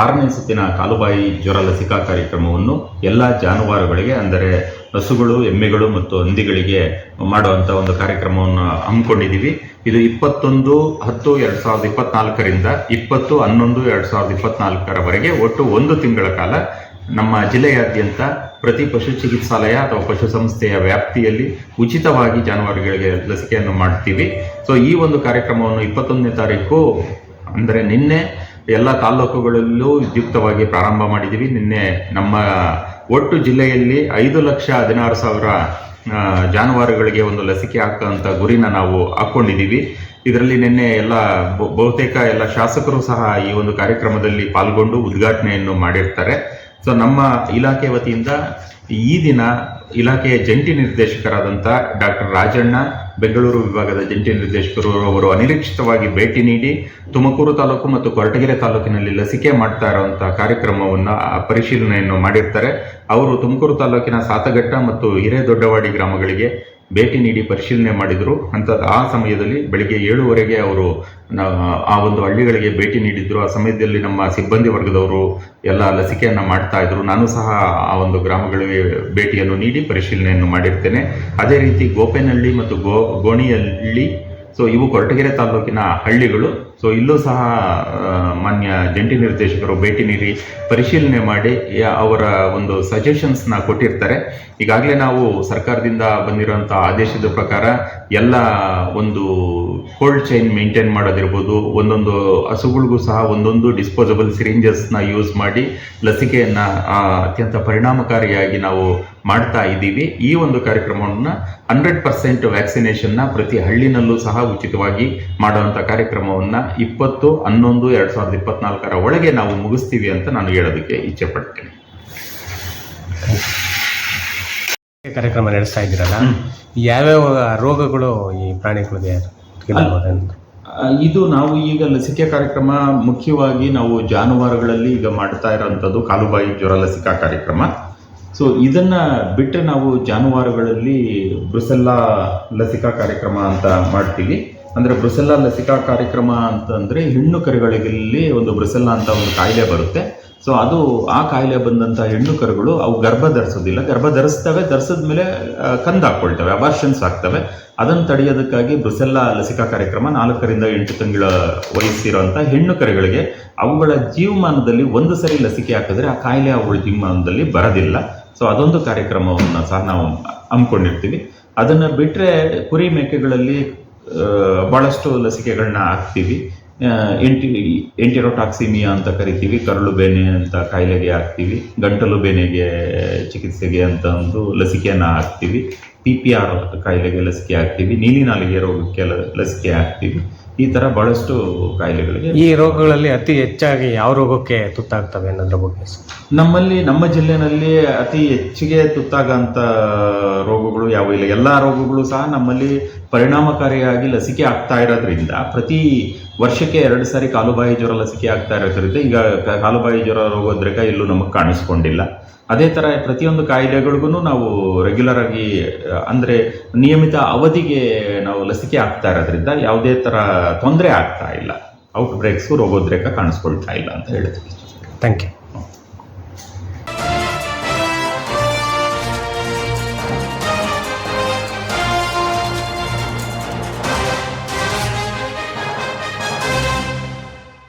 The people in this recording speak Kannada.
ಆರನೇ ಸುತ್ತಿನ ಕಾಲುಬಾಯಿ ಜ್ವರ ಲಸಿಕಾ ಕಾರ್ಯಕ್ರಮವನ್ನು ಎಲ್ಲ ಜಾನುವಾರುಗಳಿಗೆ, ಅಂದರೆ ಹಸುಗಳು, ಎಮ್ಮೆಗಳು ಮತ್ತು ಹಂದಿಗಳಿಗೆ ಮಾಡುವಂಥ ಒಂದು ಕಾರ್ಯಕ್ರಮವನ್ನು ಹಮ್ಮಿಕೊಂಡಿದ್ದೀವಿ. ಇದು ಇಪ್ಪತ್ತೊಂದು, ಹತ್ತು, ಎರಡು ಸಾವಿರದ ಇಪ್ಪತ್ನಾಲ್ಕರಿಂದ ಇಪ್ಪತ್ತು, ಹನ್ನೊಂದು, ಎರಡು ಸಾವಿರದ ಇಪ್ಪತ್ನಾಲ್ಕರವರೆಗೆ ಒಟ್ಟು ಒಂದು ತಿಂಗಳ ಕಾಲ ನಮ್ಮ ಜಿಲ್ಲೆಯಾದ್ಯಂತ ಪ್ರತಿ ಪಶು ಚಿಕಿತ್ಸಾಲಯ ಅಥವಾ ಪಶು ಸಂಸ್ಥೆಯ ವ್ಯಾಪ್ತಿಯಲ್ಲಿ ಉಚಿತವಾಗಿ ಜಾನುವಾರುಗಳಿಗೆ ಲಸಿಕೆಯನ್ನು ಮಾಡ್ತೀವಿ. ಸೊ ಈ ಒಂದು ಕಾರ್ಯಕ್ರಮವನ್ನು ಇಪ್ಪತ್ತೊಂದನೇ ತಾರೀಕು, ಅಂದರೆ ನಿನ್ನೆ ಎಲ್ಲ ತಾಲ್ಲೂಕುಗಳಲ್ಲೂ ವಿದ್ಯುಕ್ತವಾಗಿ ಪ್ರಾರಂಭ ಮಾಡಿದ್ದೀವಿ ನಿನ್ನೆ ನಮ್ಮ ಒಟ್ಟು ಜಿಲ್ಲೆಯಲ್ಲಿ ಐದು ಲಕ್ಷ ಹದಿನಾರು ಸಾವಿರ ಜಾನುವಾರುಗಳಿಗೆ ಒಂದು ಲಸಿಕೆ ಹಾಕುವಂಥ ಗುರಿನ ನಾವು ಹಾಕ್ಕೊಂಡಿದ್ದೀವಿ ಇದರಲ್ಲಿ ನಿನ್ನೆ ಎಲ್ಲ ಬಹುತೇಕ ಎಲ್ಲ ಶಾಸಕರು ಸಹ ಈ ಒಂದು ಕಾರ್ಯಕ್ರಮದಲ್ಲಿ ಪಾಲ್ಗೊಂಡು ಉದ್ಘಾಟನೆಯನ್ನು ಮಾಡಿರ್ತಾರೆ. ಸೊ ನಮ್ಮ ಇಲಾಖೆ ವತಿಯಿಂದ ಈ ದಿನ ಇಲಾಖೆಯ ಜಂಟಿ ನಿರ್ದೇಶಕರಾದಂಥ ಡಾಕ್ಟರ್ ರಾಜಣ್ಣ, ಬೆಂಗಳೂರು ವಿಭಾಗದ ಜಂಟಿ ನಿರ್ದೇಶಕರು ಅವರು ಅನಿರೀಕ್ಷಿತವಾಗಿ ಭೇಟಿ ನೀಡಿ ತುಮಕೂರು ತಾಲೂಕು ಮತ್ತು ಕೊರಟಗೆರೆ ತಾಲೂಕಿನಲ್ಲಿ ಲಸಿಕೆ ಮಾಡ್ತಾ ಇರುವಂತಹ ಕಾರ್ಯಕ್ರಮವನ್ನು ಪರಿಶೀಲನೆಯನ್ನು ಮಾಡಿರ್ತಾರೆ. ಅವರು ತುಮಕೂರು ತಾಲೂಕಿನ ಸಾತಘಟ್ಟ ಮತ್ತು ಹಿರೇದೊಡ್ಡವಾಡಿ ಗ್ರಾಮಗಳಿಗೆ ಭೇಟಿ ನೀಡಿ ಪರಿಶೀಲನೆ ಮಾಡಿದರು. ಅಂತ ಆ ಸಮಯದಲ್ಲಿ ಬೆಳಿಗ್ಗೆ ಏಳುವರೆಗೆ ಅವರು ಆ ಒಂದು ಹಳ್ಳಿಗಳಿಗೆ ಭೇಟಿ ನೀಡಿದ್ರು. ಆ ಸಮಯದಲ್ಲಿ ನಮ್ಮ ಸಿಬ್ಬಂದಿ ವರ್ಗದವರು ಎಲ್ಲ ಲಸಿಕೆಯನ್ನು ಮಾಡ್ತಾ ಇದ್ರು. ನಾನು ಸಹ ಆ ಒಂದು ಗ್ರಾಮಗಳಿಗೆ ಭೇಟಿಯನ್ನು ನೀಡಿ ಪರಿಶೀಲನೆಯನ್ನು ಮಾಡಿರ್ತೇನೆ. ಅದೇ ರೀತಿ ಗೋಪೇನಹಳ್ಳಿ ಮತ್ತು ಗೋ, ಗೋಣಿಹಳ್ಳಿ, ಸೊ ಇವು ಕೊರಟಗೆರೆ ತಾಲೂಕಿನ ಹಳ್ಳಿಗಳು ಸೊ ಇಲ್ಲೂ ಸಹ ಮಾನ್ಯ ಜಂಟಿ ನಿರ್ದೇಶಕರು ಭೇಟಿ ನೀಡಿ ಪರಿಶೀಲನೆ ಮಾಡಿ ಅವರ ಒಂದು ಸಜೆಷನ್ಸ್ನ ಕೊಟ್ಟಿರ್ತಾರೆ. ಈಗಾಗಲೇ ನಾವು ಸರ್ಕಾರದಿಂದ ಬಂದಿರುವಂಥ ಆದೇಶದ ಪ್ರಕಾರ ಎಲ್ಲ ಒಂದು ಕೋಲ್ಡ್ ಚೈನ್ ಮೇಂಟೈನ್ ಮಾಡೋದಿರ್ಬೋದು. ಒಂದೊಂದು ಹಸುಗಳಿಗೂ ಸಹ ಒಂದೊಂದು ಡಿಸ್ಪೋಸಬಲ್ ಸಿರಿಂಜಸ್ನ ಯೂಸ್ ಮಾಡಿ ಲಸಿಕೆಯನ್ನು ಅತ್ಯಂತ ಪರಿಣಾಮಕಾರಿಯಾಗಿ ನಾವು ಮಾಡ್ತಾ ಇದ್ದೀವಿ. ಈ ಒಂದು ಕಾರ್ಯಕ್ರಮವನ್ನು ಹಂಡ್ರೆಡ್ ಪರ್ಸೆಂಟ್ ವ್ಯಾಕ್ಸಿನೇಷನ್ನ ಪ್ರತಿ ಹಳ್ಳಿನಲ್ಲೂ ಸಹ ಉಚಿತವಾಗಿ ಮಾಡುವಂಥ ಕಾರ್ಯಕ್ರಮವನ್ನು ಇಪ್ಪತ್ತು ಹನ್ನೊಂದು ಎರಡು ಸಾವಿರದ ಇಪ್ಪತ್ನಾಲ್ಕರ ಒಳಗೆ ನಾವು ಮುಗಿಸ್ತೀವಿ ಅಂತ ನಾನು ಹೇಳೋದಕ್ಕೆ ಇಚ್ಛೆ ಪಡ್ತೇನೆ. ಕಾರ್ಯಕ್ರಮ ನಡೆಸ್ತಾ ಇದ್ದೀರಲ್ಲ ಯಾವ್ಯಾವ ರೋಗಗಳು ಈ ಪ್ರಾಣಿಗಳಿಗೆ ಇದು ನಾವು ಈಗ ಲಸಿಕೆ ಕಾರ್ಯಕ್ರಮ ಮುಖ್ಯವಾಗಿ ನಾವು ಜಾನುವಾರುಗಳಲ್ಲಿ ಈಗ ಮಾಡ್ತಾ ಇರೋಂಥದ್ದು ಕಾಲುಬಾಯಿ ಜ್ವರ ಲಸಿಕಾ ಕಾರ್ಯಕ್ರಮ. ಸೊ ಇದನ್ನ ಬಿಟ್ಟರೆ ನಾವು ಜಾನುವಾರುಗಳಲ್ಲಿ ಬ್ರುಸೆಲ್ಲಾ ಲಸಿಕಾ ಕಾರ್ಯಕ್ರಮ ಅಂತ ಮಾಡ್ತೀವಿ. ಅಂದ್ರೆ ಬ್ರುಸೆಲ್ಲಾ ಲಸಿಕಾ ಕಾರ್ಯಕ್ರಮ ಅಂತಂದ್ರೆ ಹೆಣ್ಣು ಕರುಗಳಿಗೆ ಒಂದು ಬ್ರುಸೆಲ್ಲಾ ಅಂತ ಒಂದು ಕಾಯಿಲೆ ಬರುತ್ತೆ. ಸೊ ಅದು ಆ ಕಾಯಿಲೆ ಬಂದಂಥ ಹೆಣ್ಣು ಕರುಗಳು ಅವು ಗರ್ಭ ಧರಿಸೋದಿಲ್ಲ ಗರ್ಭ ಧರಿಸ್ತವೆ ಧರಿಸಿದ ಮೇಲೆ ಕಂದ ಅಬಾರ್ಷನ್ಸ್ ಆಗ್ತವೆ. ಅದನ್ನು ತಡೆಯೋದಕ್ಕಾಗಿ ಬ್ರುಸೆಲ್ಲಾ ಲಸಿಕಾ ಕಾರ್ಯಕ್ರಮ ನಾಲ್ಕರಿಂದ ಎಂಟು ತಿಂಗಳ ವಯಸ್ಸಿರುವಂಥ ಹೆಣ್ಣು ಕರುಗಳಿಗೆ ಅವುಗಳ ಜೀವಮಾನದಲ್ಲಿ ಒಂದು ಸರಿ ಲಸಿಕೆ ಹಾಕಿದ್ರೆ ಆ ಕಾಯಿಲೆ ಅವುಗಳ ಜೀವಮಾನದಲ್ಲಿ ಬರೋದಿಲ್ಲ. ಸೊ ಅದೊಂದು ಕಾರ್ಯಕ್ರಮವನ್ನು ಸಹ ನಾವು ಹಮ್ಮಿಕೊಂಡಿರ್ತೀವಿ. ಅದನ್ನು ಬಿಟ್ಟರೆ ಕುರಿ ಮೇಕೆಗಳಲ್ಲಿ ಭಾಳಷ್ಟು ಲಸಿಕೆಗಳನ್ನ ಹಾಕ್ತೀವಿ. ಎಂಟಿ ಎಂಟಿರೋಟಾಕ್ಸಿಮಿಯಾ ಅಂತ ಕರಿತೀವಿ ಕರಳು ಬೇನೆ ಅಂತ ಕಾಯಿಲೆಗೆ ಹಾಕ್ತೀವಿ ಗಂಟಲು ಬೇನೆಗೆ ಚಿಕಿತ್ಸೆಗೆ ಅಂತ ಒಂದು ಲಸಿಕೆಯನ್ನು ಹಾಕ್ತೀವಿ ಪಿ ಪಿ ಆರ್ ಕಾಯಿಲೆಗೆ ಲಸಿಕೆ ಹಾಕ್ತೀವಿ ನೀಲಿ ನಾಲಿಗೆ ರೋಗಕ್ಕೆ ಲಸಿಕೆ ಹಾಕ್ತೀವಿ ಈ ಥರ ಭಾಳಷ್ಟು ಕಾಯಿಲೆಗಳಿಗೆ ಈ ರೋಗಗಳಲ್ಲಿ ಅತಿ ಹೆಚ್ಚಾಗಿ ಯಾವ ರೋಗಕ್ಕೆ ತುತ್ತಾಗ್ತವೆ ಅನ್ನೋದ್ರ ಬಗ್ಗೆ ನಮ್ಮಲ್ಲಿ ನಮ್ಮ ಜಿಲ್ಲೆನಲ್ಲಿ ಅತಿ ಹೆಚ್ಚಿಗೆ ತುತ್ತಾಗಂಥ ರೋಗಗಳು ಯಾವ ಇಲ್ಲ. ಎಲ್ಲ ರೋಗಗಳು ಸಹ ನಮ್ಮಲ್ಲಿ ಪರಿಣಾಮಕಾರಿಯಾಗಿ ಲಸಿಕೆ ಆಗ್ತಾ ಇರೋದ್ರಿಂದ ಪ್ರತಿ ವರ್ಷಕ್ಕೆ ಎರಡು ಸಾರಿ ಕಾಲುಬಾಯಿ ಜ್ವರ ಲಸಿಕೆ ಆಗ್ತಾ ಇರೋದ್ರಿಂದ ಈಗ ಕಾಲುಬಾಯಿ ಜ್ವರ ರೋಗೋದ್ರೇಕ ಇಲ್ಲೂ ನಮಗೆ ಕಾಣಿಸ್ಕೊಂಡಿಲ್ಲ. ಅದೇ ಥರ ಪ್ರತಿಯೊಂದು ಕಾಯಿಲೆಗಳಿಗೂ ನಾವು ರೆಗ್ಯುಲರ್ ಆಗಿ, ಅಂದರೆ ಅಂದ್ರೆ ನಿಯಮಿತ ಅವಧಿಗೆ ನಾವು ಲಸಿಕೆ ಆಗ್ತಾ ಇರೋದ್ರಿಂದ ಯಾವುದೇ ಥರ ತೊಂದರೆ ಆಗ್ತಾ ಇಲ್ಲ. ಔಟ್ ಬ್ರೇಕ್ಸು ರೋಗೋದ್ರೇಕ ಕಾಣಿಸ್ಕೊಳ್ತಾ ಇಲ್ಲ ಅಂತ ಹೇಳ್ತೀವಿ. Thank you